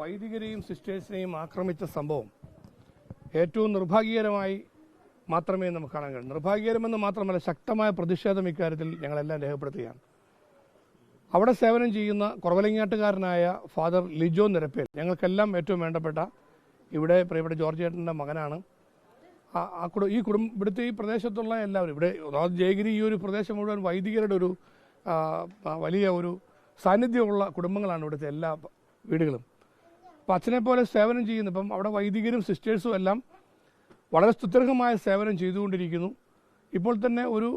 വൈദികരെയും സിസ്റ്റേഴ്സിനെയും ആക്രമിച്ച സംഭവം ഏറ്റവും നിർഭാഗ്യകരമായി മാത്രമേ നമുക്ക് കാണാൻ കഴിയൂ. നിർഭാഗ്യകരമെന്ന് മാത്രമല്ല ശക്തമായ പ്രതിഷേധം ഇക്കാര്യത്തിൽ ഞങ്ങളെല്ലാം രേഖപ്പെടുത്തുകയാണ്. അവിടെ സേവനം ചെയ്യുന്ന കുറവലങ്ങാട്ടുകാരനായ ഫാദർ ലിജോ നിരപ്പേൽ ഞങ്ങൾക്കെല്ലാം ഏറ്റവും വേണ്ടപ്പെട്ട ഇവിടെ പ്രിയപ്പെട്ട ജോർജ് ചേട്ടന്റെ മകനാണ്. ആ ഈ കുടുംബ ഇവിടുത്തെ ഈ പ്രദേശത്തുള്ള എല്ലാവരും ഇവിടെ ജയഗിരി ഈ ഒരു പ്രദേശം മുഴുവൻ വൈദികരുടെ ഒരു വലിയ ഒരു സാന്നിധ്യമുള്ള കുടുംബങ്ങളാണ് ഇവിടുത്തെ എല്ലാ വീടുകളും. അപ്പം അച്ഛനെ പോലെ സേവനം ചെയ്യുന്നു. ഇപ്പം അവിടെ വൈദികരും സിസ്റ്റേഴ്സും എല്ലാം വളരെ സ്തുത്യർഹമായ സേവനം ചെയ്തുകൊണ്ടിരിക്കുന്നു. ഇപ്പോൾ തന്നെ ഒരു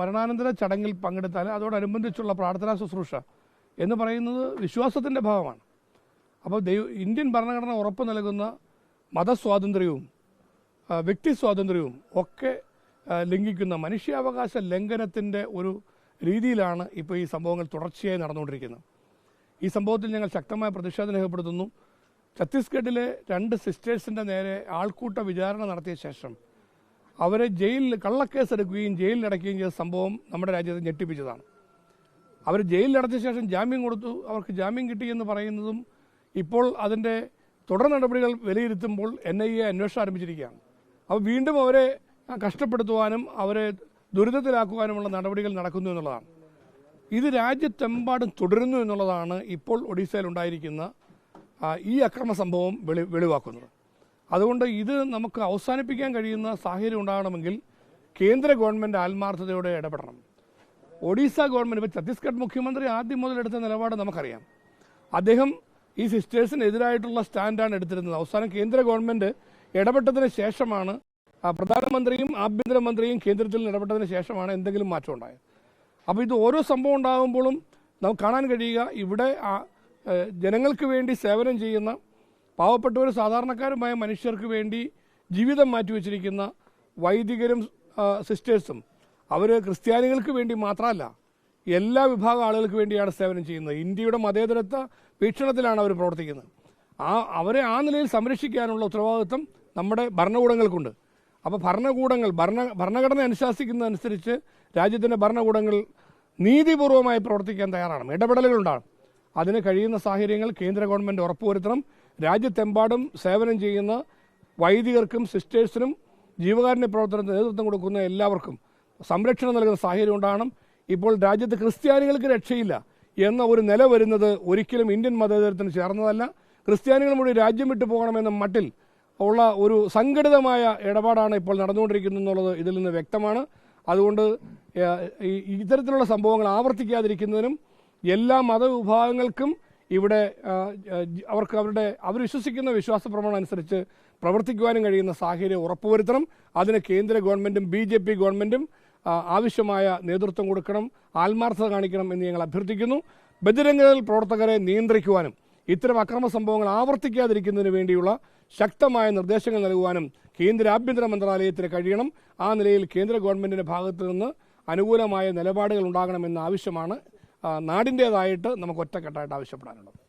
മരണാനന്തര ചടങ്ങിൽ പങ്കെടുത്താൽ അതോടനുബന്ധിച്ചുള്ള പ്രാർത്ഥനാ ശുശ്രൂഷ എന്ന് പറയുന്നത് വിശ്വാസത്തിന്റെ ഭാഗമാണ്. അപ്പോൾ ദൈവ ഇന്ത്യൻ ഭരണഘടന ഉറപ്പ് നൽകുന്ന മതസ്വാതന്ത്ര്യവും വ്യക്തി സ്വാതന്ത്ര്യവും ഒക്കെ ലംഘിക്കുന്ന മനുഷ്യാവകാശ ലംഘനത്തിന്റെ ഒരു രീതിയിലാണ് ഇപ്പോൾ ഈ സംഭവങ്ങൾ തുടർച്ചയായി നടന്നുകൊണ്ടിരിക്കുന്നത്. ഈ സംഭവത്തിൽ ഞങ്ങൾ ശക്തമായ പ്രതിഷേധം രേഖപ്പെടുത്തുന്നു. ഛത്തീസ്ഗഡിലെ രണ്ട് സിസ്റ്റേഴ്സിന്റെ നേരെ ആൾക്കൂട്ട വിചാരണ നടത്തിയ ശേഷം അവരെ ജയിലിൽ കള്ളക്കേസ് എടുക്കുകയും ജയിലിൽ അടയ്ക്കുകയും ചെയ്ത സംഭവം നമ്മുടെ രാജ്യത്തെ ഞെട്ടിപ്പിച്ചതാണ്. അവർ ജയിലിൽ അടച്ച ശേഷം ജാമ്യം കൊടുത്തു. അവർക്ക് ജാമ്യം കിട്ടി എന്ന് പറയുന്നതും ഇപ്പോൾ അതിന്റെ തുടർ നടപടികൾ വിലയിരുത്തുമ്പോൾ എൻ ഐ എ അന്വേഷണം ആരംഭിച്ചിരിക്കുകയാണ്. അപ്പോൾ വീണ്ടും അവരെ കഷ്ടപ്പെടുത്തുവാനും അവരെ ദുരിതത്തിലാക്കുവാനുമുള്ള നടപടികൾ നടക്കുന്നു എന്നുള്ളതാണ്. ഇത് രാജ്യത്തെമ്പാടും തുടരുന്നു എന്നുള്ളതാണ് ഇപ്പോൾ ഒഡീസയിൽ ഉണ്ടായിരിക്കുന്ന ഈ അക്രമ സംഭവം വെളി വെളിവാക്കുന്നത്. അതുകൊണ്ട് ഇത് നമുക്ക് അവസാനിപ്പിക്കാൻ കഴിയുന്ന സാഹചര്യം ഉണ്ടാകണമെങ്കിൽ കേന്ദ്ര ഗവൺമെന്റ് ആത്മാർത്ഥതയോടെ ഇടപെടണം. ഒഡീസ ഗവൺമെന്റ് ഇപ്പോൾ ഛത്തീസ്ഗഡ് മുഖ്യമന്ത്രി ആദ്യം മുതൽ എടുത്ത നിലപാട് നമുക്കറിയാം. അദ്ദേഹം ഈ സിസ്റ്റേഴ്സിനെതിരായിട്ടുള്ള സ്റ്റാൻഡാണ് എടുത്തിരുന്നത്. അവസാനം കേന്ദ്ര ഗവൺമെന്റ് ഇടപെട്ടതിന് ശേഷമാണ് പ്രധാനമന്ത്രിയും ആഭ്യന്തരമന്ത്രിയും കേന്ദ്രത്തിൽ ഇടപെട്ടതിന് ശേഷമാണ് എന്തെങ്കിലും മാറ്റം ഉണ്ടായത്. അപ്പോൾ ഇത് ഓരോ സംഭവം ഉണ്ടാകുമ്പോഴും നമുക്ക് കാണാൻ കഴിയുക ഇവിടെ ജനങ്ങൾക്ക് വേണ്ടി സേവനം ചെയ്യുന്ന പാവപ്പെട്ടവരും സാധാരണക്കാരുമായ മനുഷ്യർക്ക് വേണ്ടി ജീവിതം മാറ്റിവെച്ചിരിക്കുന്ന വൈദികരും സിസ്റ്റേഴ്സും അവർ ക്രിസ്ത്യാനികൾക്ക് വേണ്ടി മാത്രമല്ല എല്ലാ വിഭാഗം ആളുകൾക്ക് വേണ്ടിയാണ് സേവനം ചെയ്യുന്നത്. ഇന്ത്യയുടെ മതേതരത്വ വീക്ഷണത്തിലാണ് അവർ പ്രവർത്തിക്കുന്നത്. ആ അവരെ ആ നിലയിൽ സംരക്ഷിക്കാനുള്ള ഉത്തരവാദിത്വം നമ്മുടെ ഭരണകൂടങ്ങൾക്കുണ്ട്. അപ്പോൾ ഭരണകൂടങ്ങൾ ഭരണ ഭരണഘടന അനുശാസിക്കുന്നതനുസരിച്ച് രാജ്യത്തിന്റെ ഭരണകൂടങ്ങൾ നീതിപൂർവമായി പ്രവർത്തിക്കാൻ തയ്യാറാണ്. ഇടപെടലുകൾ ഉണ്ടാകും അതിന് കഴിയുന്ന സാഹചര്യങ്ങൾ കേന്ദ്ര ഗവൺമെന്റ് ഉറപ്പുവരുത്തണം. രാജ്യത്തെമ്പാടും സേവനം ചെയ്യുന്ന വൈദികർക്കും സിസ്റ്റേഴ്സിനും ജീവകാരുണ്യ പ്രവർത്തനത്തിന് നേതൃത്വം കൊടുക്കുന്ന എല്ലാവർക്കും സംരക്ഷണം നൽകുന്ന സാഹചര്യം ഉണ്ടാകണം. ഇപ്പോൾ രാജ്യത്ത് ക്രിസ്ത്യാനികൾക്ക് രക്ഷയില്ല എന്ന ഒരു നില വരുന്നത് ഒരിക്കലും ഇന്ത്യൻ മതേതരത്തിന് ചേർന്നതല്ല. ക്രിസ്ത്യാനികൾ മുഴുവൻ രാജ്യം വിട്ടു പോകണമെന്ന മട്ടിൽ ഉള്ള ഒരു സംഘടിതമായ ഇടപാടാണ് ഇപ്പോൾ നടന്നുകൊണ്ടിരിക്കുന്നത് എന്നുള്ളത് ഇതിൽ നിന്ന് വ്യക്തമാണ്. അതുകൊണ്ട് ഇത്തരത്തിലുള്ള സംഭവങ്ങൾ ആവർത്തിക്കാതിരിക്കുന്നതിനും എല്ലാ മതവിഭാഗങ്ങൾക്കും ഇവിടെ അവർക്ക് അവരുടെ അവർ വിശ്വസിക്കുന്ന വിശ്വാസ പ്രമാണം അനുസരിച്ച് പ്രവർത്തിക്കുവാനും കഴിയുന്ന സാഹചര്യം ഉറപ്പുവരുത്തണം. അതിന് കേന്ദ്ര ഗവൺമെന്റും ബി ജെ പി ഗവൺമെന്റും ആവശ്യമായ നേതൃത്വം കൊടുക്കണം ആത്മാർത്ഥത കാണിക്കണം എന്ന് ഞങ്ങൾ അഭ്യർത്ഥിക്കുന്നു. ബജരംഗതയിൽ പ്രവർത്തകരെ നിയന്ത്രിക്കുവാനും ഇത്തരം അക്രമ സംഭവങ്ങൾ ആവർത്തിക്കാതിരിക്കുന്നതിന് വേണ്ടിയുള്ള ശക്തമായ നിർദ്ദേശങ്ങൾ നൽകുവാനും കേന്ദ്ര ആഭ്യന്തര മന്ത്രാലയത്തിന് കഴിയണം. ആ നിലയിൽ കേന്ദ്ര ഗവൺമെന്റിന്റെ ഭാഗത്തു നിന്ന് അനുകൂലമായ നിലപാടുകൾ ഉണ്ടാകണമെന്ന ആവശ്യമാണ് നാടിന്റേതായിട്ട് നമുക്ക് ഒറ്റക്കെട്ടായിട്ട് ആവശ്യപ്പെടാനുള്ളത്